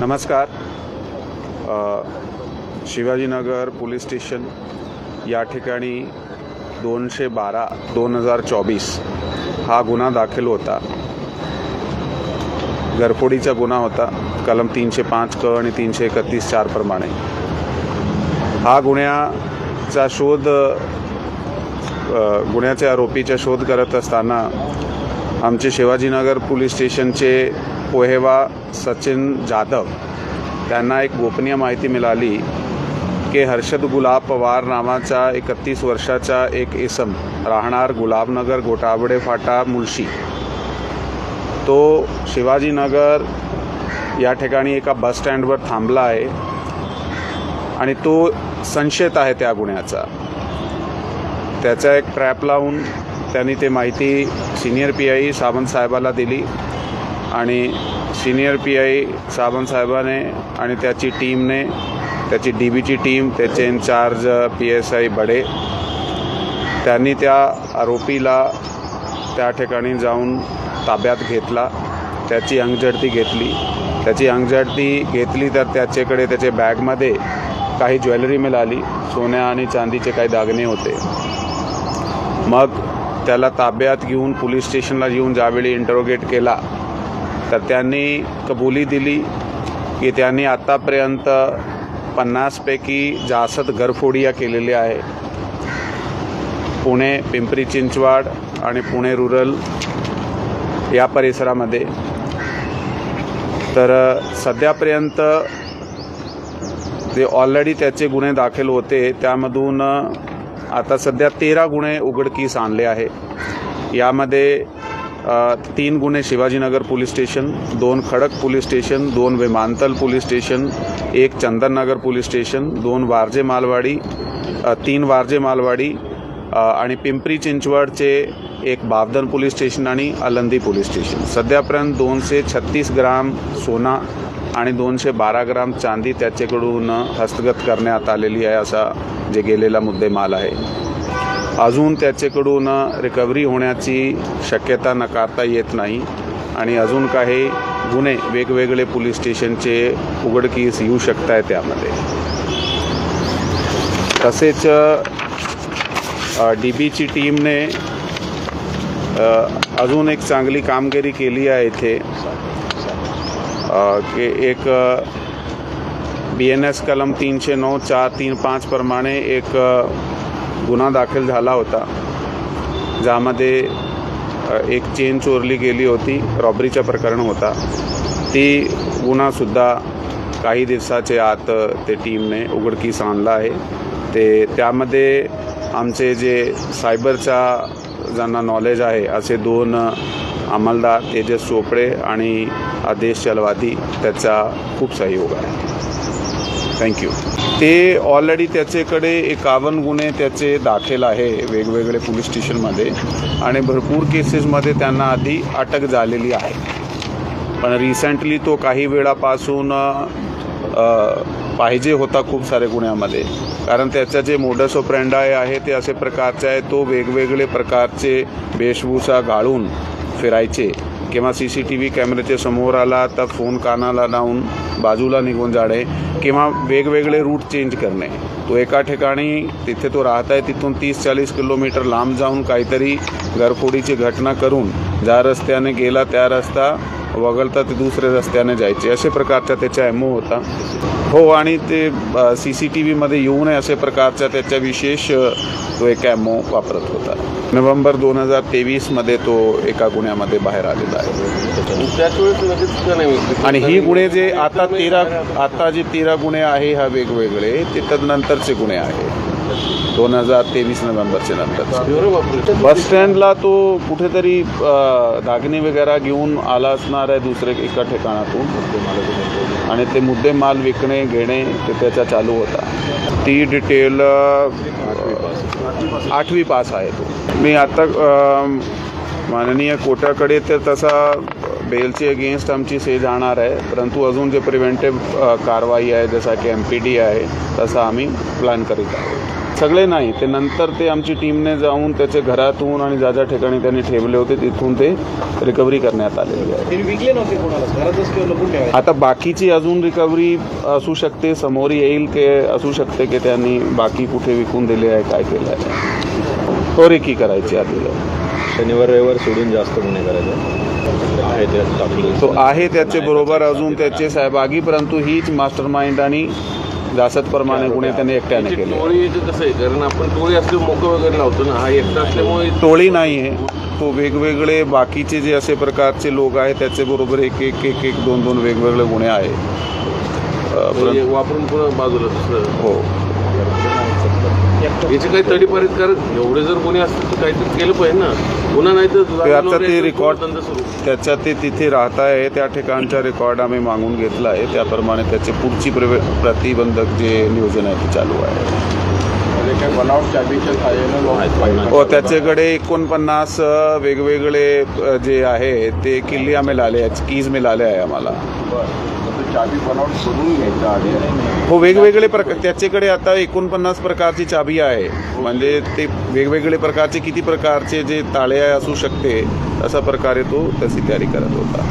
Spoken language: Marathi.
नमस्कार. शिवाजीनगर पोलीस स्टेशन या ठिकाणी दोनशे बारा दोन हजार चोवीस हा गुन्हा दाखल होता. घरफोडीचा गुन्हा होता. कलम तीनशे पाच क आणि तीनशे एकतीस चार प्रमाणे हा गुन्ह्याचा शोध गुन्ह्याच्या आरोपीचा शोध करत असताना आमचे शिवाजीनगर पोलीस स्टेशनचे पोहेवा सचिन जाधव त्यांना एक गोपनीय माहिती मिळाली की हर्षद गुलाब पवार नावाचा एकतीस वर्षाचा एक इसम राहणार गुलाबनगर गोटावडे फाटा मुळशी. तो शिवाजीनगर या ठिकाणी एका बस स्टँडवर थांबला आहे आणि तो संशयित आहे त्या गुन्ह्याचा. त्याचा एक ट्रॅप लावून त्यांनी ते माहिती सिनियर पी आय सावंत साहेबाला दिली. आणि सिनियर पी आय सावंत साहेबाने आणि त्याची टीमने त्याची डी बीची टीम त्याचे incharge P S I Bade त्यांनी त्या आरोपीला त्या ठिकाणी जाऊन ताब्यात घेतला त्याची अंगझडती घेतली. त्याची अंगझडती घेतली तर त्याच्याकडे त्याचे बॅगमध्ये काही ज्वेलरी मिळाली सोन्या आणि चांदीचे काही दागिने होते. मग त्याला ताब्यात घेऊन पोलीस स्टेशनला येऊन ज्यावेळी इंटरोगेट केला तर त्यांनी कबुली दिली की त्यांनी आत्तापर्यंत पन्नासपैकी जास्त घरफोडिया केलेल्या आहे. पुणे पिंपरी चिंचवाड आणि पुणे रुरल या परिसरामध्ये. तर सध्यापर्यंत जे ऑलरेडी त्याचे गुन्हे दाखल होते त्यामधून आता सध्या तेरा गुन्हे उघडकीस आणले आहे यामध्ये तीन गुन्हे शिवाजीनगर पोलीस स्टेशन दोन खडक पोलीस स्टेशन दोन विमानतल पोलीस स्टेशन एक चंदननगर पोलीस स्टेशन दोन वारजे मालवाडी तीन वारजे मालवाडी आणि पिंपरी चिंचवडचे एक बावधन पोलीस स्टेशन आणि अलंदी पोलीस स्टेशन. सध्यापर्यंत दोनशे छत्तीस ग्राम सोना आणि दोनशे बारा ग्राम चांदी त्याच्याकडून हस्तगत करण्यात आलेली आहे असा जे गेलेला मुद्देमाल आहे. अजून त्याच्याकडून रिकव्हरी होण्याची शक्यता नकारता येत नाही. आणि अजून काही गुन्हे वेगवेगळे पोलीस स्टेशनचे उघडकीस येऊ शकत आहे त्यामध्ये. तसेच डी बीची टीमने अजून एक चांगली कामगिरी केली आहे इथे. की एक बी एन एस कलम तीनशे नऊ चार तीन पाच प्रमाणे एक गुन्हा दाखल झाला होता ज्यामध्ये एक चेन चोरली गेली होती रॉबरीचं प्रकरण होता. ती गुन्हासुद्धा काही दिवसाचे आत ते टीमने उघडकीस आणला आहे. ते त्यामध्ये आमचे जे सायबरचा ज्यांना नॉलेज आहे असे दोन अंमलदार तेजस चोपडे आणि आदेश चलवादी त्याचा खूप सहयोग आहे. थँक्यू ते ऑलरेडी त्याच्याकडे एकावन्न गुन्हे त्याचे दाखल आहे वेगवेगळे पोलीस स्टेशनमध्ये आणि भरपूर केसेसमध्ये त्यांना आधी अटक झालेली आहे. पण रिसेंटली तो काही वेळापासून पाहिजे होता खूप सारे गुन्ह्यामध्ये. कारण त्याचं जे मोडस ऑपरेंडाय आहे ते असे प्रकारचे आहे तो वेगवेगळे प्रकारचे वेशभूषा घालून फिरायचे. किंवा सी सी टी व्ही कॅमेऱ्याच्या समोर आला तर फोन कानाला लावून बाजूला निघून जाणे किंवा वेगवेगळे रूट चेंज करणे. तो एका ठिकाणी तिथे तो राहत आहे तिथून तीस चाळीस किलोमीटर लांब जाऊन काहीतरी घरफोडीची घटना करून ज्या रस्त्याने गेला त्या रस्ता वगळता ते दुसऱ्या रस्त्याने जायचे. असे प्रकारचा त्याचा एमओ होता. हो आणि ते सी सी टी व्हीमध्ये येऊ नये असे प्रकारचा त्याच्या विशेष तो एक कॅमो वापरत होता. नोव्हेंबर दोन हजार तेवीसमध्ये तो एका गुन्ह्यामध्ये बाहेर आलेला आहे. आणि ही गुन्हे जे आता तेरा आता जे तेरा गुन्हे आहे हा वेगवेगळे ते तदनंतरचे गुन्हे आहेत. दोन हजार तेवीस नोव्हेंबरच्या नंतर. बस स्टँडला तो कुठेतरी दागिने वगैरे घेऊन आला असणार आहे दुसरे एका ठिकाणातून. आणि ते मुद्देमाल विकणे घेणे ते त्याचा चालू होता. ती डिटेल आठवी पास आहे तो. मी आता माननीय कोर्टाकडे तर तसा बेलची अगेन्स्ट आमची से जाणार आहे. परंतु अजून जे प्रिव्हेंटिव्ह कारवाई आहे जसा की एम पी डी आहे तसा आम्ही प्लॅन करीत आहोत. सगळे नाही ते नंतर ते आमची टीमने जाऊन त्याचे घरातून आणि ज्या ज्या ठिकाणी त्यांनी ठेवले होते तिथून ते रिकव्हरी करण्यात आलेली आहे. आता बाकीची अजून रिकव्हरी असू शकते समोर येईल की असू शकते की त्यांनी बाकी कुठे विकून दिले आहे काय केलं आहे. तो रेकी करायची आधी. शनिवार रविवार सोडून जास्त गुन्हे करायचे. आहे ते आहे त्याचे बरोबर अजून त्याचे सहभागी परंतु हीच मास्टर माइंड आणि जासतप्रमाणे गुन्हे त्याने एकट्याने केले. टोळीचं कसं आहे? कारण आपण टोळी असली मोकं वगैरे लावतो ना. हा एकटा असल्यामुळे टोळी नाही आहे. तो वेगवेगळे बाकीचे जे असे प्रकारचे लोक आहेत त्याचे बरोबर एक एक एक एक दोन दोन वेगवेगळे गुन्हे आहे अ, परंतु- वापरून पुन्हा बाजूला हो. याचे काही तडीपारीत कारण एवढे जर कोणी असतील तर काहीतरी केलं पाहिजे ना. पुन्हा नाही तर ते आता ते रेकॉर्ड त्याच्यात ते तिथे राहत आहे त्या ठिकाणचा रेकॉर्ड आम्ही मागून घेतला आहे. त्याप्रमाणे त्याचे पुढची प्रतिबंधक जे नियोजन आहे ते चालू आहे. हो त्याच्याकडे एकोणपन्नास वेगवेगळे जे आहे ते किल्ली आम्ही लाले आहेत कीज मिळाले आहे आम्हाला. हो वेगवेगळे प्रकार त्याच्याकडे आता एकोणपन्नास प्रकारची चाबी आहे. म्हणजे ते वेगवेगळे प्रकारचे किती प्रकारचे जे ताळे असू शकते अशा प्रकारे तो तशी तयारी करत होता.